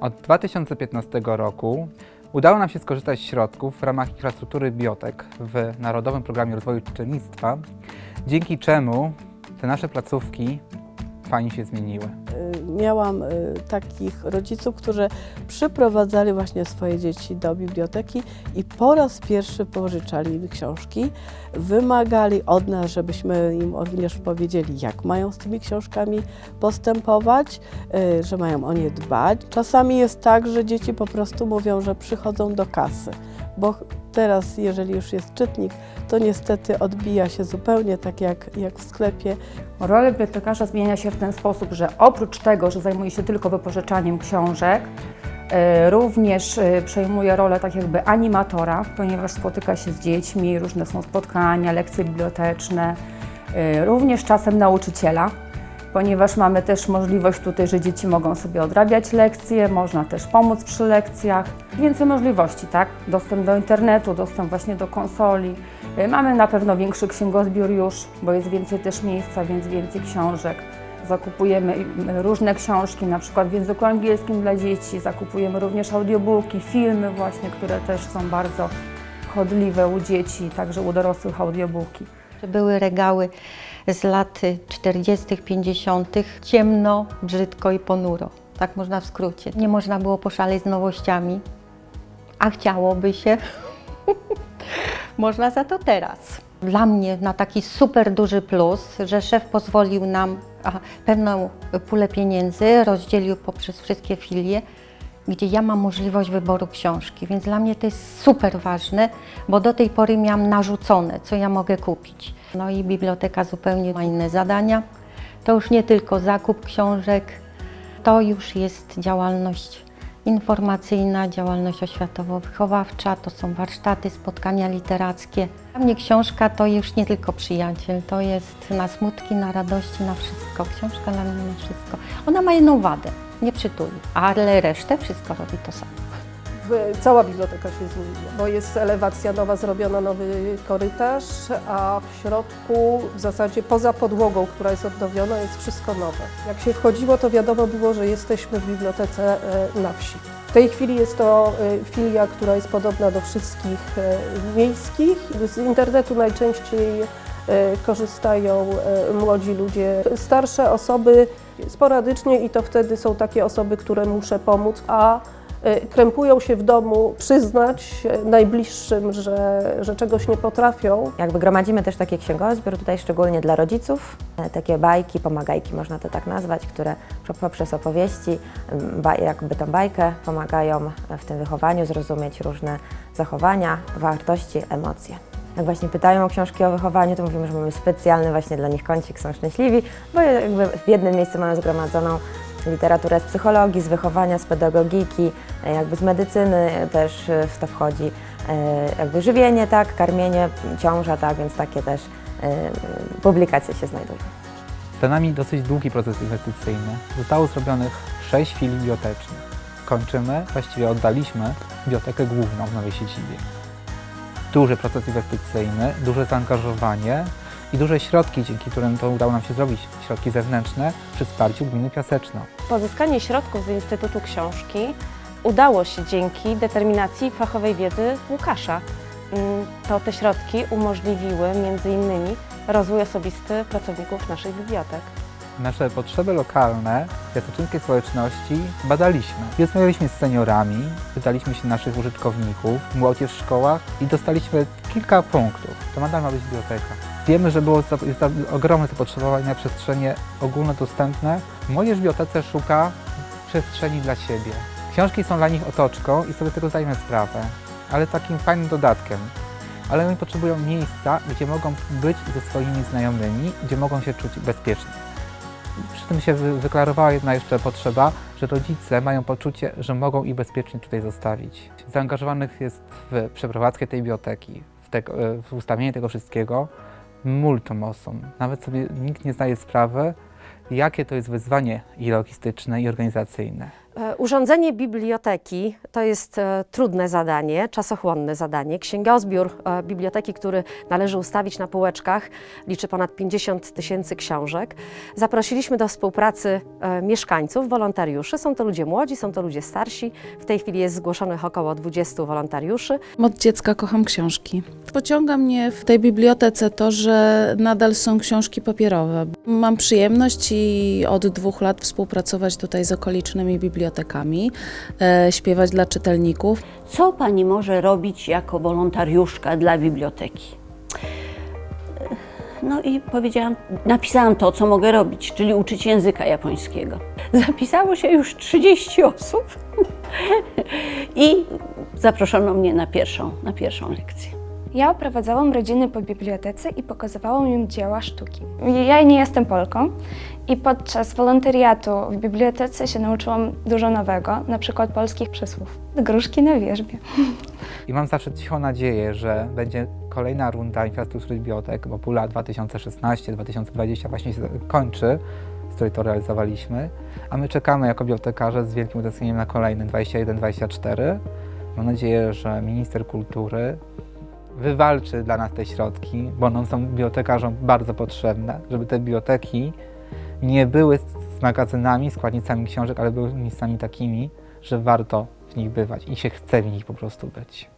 Od 2015 roku udało nam się skorzystać z środków w ramach infrastruktury biotek w Narodowym Programie Rozwoju Czytelnictwa, dzięki czemu te nasze placówki fajnie się zmieniły. Y, Miałam y, takich rodziców, którzy przyprowadzali właśnie swoje dzieci do biblioteki i po raz pierwszy pożyczali im książki. Wymagali od nas, żebyśmy im również powiedzieli, jak mają z tymi książkami postępować, y, że mają o nie dbać. Czasami jest tak, że dzieci po prostu mówią, że przychodzą do kasy, bo teraz, jeżeli już jest czytnik, to niestety odbija się zupełnie tak jak, jak w sklepie. Rola bibliotekarza zmienia się w ten sposób, że oprócz tego, że zajmuje się tylko wypożyczaniem książek, e, również e, przejmuje rolę tak jakby animatora, ponieważ spotyka się z dziećmi, różne są spotkania, lekcje biblioteczne, e, również czasem nauczyciela, ponieważ mamy też możliwość tutaj, że dzieci mogą sobie odrabiać lekcje, można też pomóc przy lekcjach. Więcej możliwości, tak? Dostęp do internetu, dostęp właśnie do konsoli. Y, Mamy na pewno większy księgozbiór już, bo jest więcej też miejsca, więc więcej książek. Zakupujemy różne książki, na przykład w języku angielskim dla dzieci. Zakupujemy również audiobooki, filmy właśnie, które też są bardzo chodliwe u dzieci, także u dorosłych audiobooki. były regały z lat 40., 50., ciemno, brzydko i ponuro. Tak można w skrócie. Nie można było poszaleć z nowościami, a chciałoby się. można za to teraz. Dla mnie na taki super duży plus, że szef pozwolił nam pewną pulę pieniędzy, rozdzielił poprzez wszystkie filie, gdzie ja mam możliwość wyboru książki, więc dla mnie to jest super ważne, bo do tej pory miałam narzucone, co ja mogę kupić. No i biblioteka zupełnie ma inne zadania. To już nie tylko zakup książek, to już jest działalność informacyjna, działalność oświatowo-wychowawcza, to są warsztaty, spotkania literackie. Dla mnie książka to już nie tylko przyjaciel, to jest na smutki, na radości, na wszystko. Książka dla mnie na wszystko. Ona ma jedną wadę, nie przytuli, ale resztę wszystko robi to samo. Cała biblioteka się zmieniła, bo jest elewacja nowa, zrobiona nowy korytarz, a w środku w zasadzie poza podłogą, która jest odnowiona, jest wszystko nowe. Jak się wchodziło, to wiadomo było, że jesteśmy w bibliotece e, na wsi. W tej chwili jest to e, filia, która jest podobna do wszystkich e, miejskich. Z internetu najczęściej korzystają młodzi ludzie, starsze osoby sporadycznie i to wtedy są takie osoby, które muszę pomóc, a krępują się w domu, przyznać e, najbliższym, że, że czegoś nie potrafią. Jakby gromadzimy też taki księgozbiór tutaj szczególnie dla rodziców, e, takie bajki, pomagajki można to tak nazwać, które po- poprzez opowieści, jakby tą bajkę pomagają w tym wychowaniu zrozumieć różne zachowania, wartości, emocje. Jak właśnie pytają o książki o wychowaniu, to mówimy, że mamy specjalny właśnie dla nich kącik, są szczęśliwi, bo jakby w jednym miejscu mamy zgromadzoną literaturę z psychologii, z wychowania, z pedagogiki, e, jakby z medycyny też e, w to wchodzi e, jakby żywienie, tak, karmienie, ciąża, tak, więc takie też e, publikacje się znajdują. Za nami dosyć długi proces inwestycyjny. Zostało zrobionych sześć filii bibliotecznych. Kończymy, właściwie oddaliśmy bibliotekę główną w nowej siedzibie. Duży proces inwestycyjny, duże zaangażowanie i duże środki, dzięki którym to udało nam się zrobić, środki zewnętrzne przy wsparciu gminy Piaseczno. Pozyskanie środków z Instytutu Książki udało się dzięki determinacji fachowej wiedzy Łukasza. Mm, To te środki umożliwiły między innymi rozwój osobisty pracowników naszych bibliotek. Nasze potrzeby lokalne piaseczyńskiej społeczności badaliśmy. Rozmawialiśmy z seniorami, pytaliśmy się naszych użytkowników, młodzież w szkołach i dostaliśmy kilka punktów. To nadal ma być biblioteka. Wiemy, że było za, za, ogromne zapotrzebowanie na przestrzenie ogólnodostępne. Młodzież w bibliotece szuka przestrzeni dla siebie. Książki są dla nich otoczką i sobie tego zdajemy sprawę, ale takim fajnym dodatkiem. Ale oni potrzebują miejsca, gdzie mogą być ze swoimi znajomymi, gdzie mogą się czuć bezpiecznie. Przy tym się wy- wyklarowała jedna jeszcze potrzeba, że rodzice mają poczucie, że mogą ich bezpiecznie tutaj zostawić. Zaangażowanych jest w przeprowadzkę tej biblioteki, w, tego, w ustawienie tego wszystkiego multum osób. Nawet sobie nikt nie zdaje sprawy, jakie to jest wyzwanie i logistyczne, i organizacyjne. Urządzenie biblioteki to jest e, trudne zadanie, czasochłonne zadanie. Księgozbiór e, biblioteki, który należy ustawić na półeczkach, liczy ponad 50 tysięcy książek. Zaprosiliśmy do współpracy e, mieszkańców, wolontariuszy. Są to ludzie młodzi, są to ludzie starsi. W tej chwili jest zgłoszonych około 20 wolontariuszy. Od dziecka kocham książki. Pociąga mnie w tej bibliotece to, że nadal są książki papierowe. Mam przyjemność i od dwóch lat współpracować tutaj z okolicznymi bibliotekami, e, śpiewać dla czytelników. Co pani może robić jako wolontariuszka dla biblioteki? No i powiedziałam, napisałam to, co mogę robić, czyli uczyć języka japońskiego. Zapisało się już 30 osób i zaproszono mnie na pierwszą, na pierwszą lekcję. Ja oprowadzałam rodziny po bibliotece i pokazywałam im dzieła sztuki. Ja nie jestem Polką i podczas wolontariatu w bibliotece się nauczyłam dużo nowego, na przykład polskich przysłów. Gruszki na wierzbie. I mam zawsze cichą nadzieję, że będzie kolejna runda infrastruktury bibliotek, bo pula 2016-2020 właśnie się kończy, z której to realizowaliśmy, a my czekamy jako bibliotekarze z wielkim utęsknieniem na kolejny 21-24. Mam nadzieję, że minister kultury wywalczy dla nas te środki, bo one są bibliotekarzom bardzo potrzebne, żeby te biblioteki nie były z magazynami, składnicami książek, ale były miejscami takimi, że warto w nich bywać i się chce w nich po prostu być.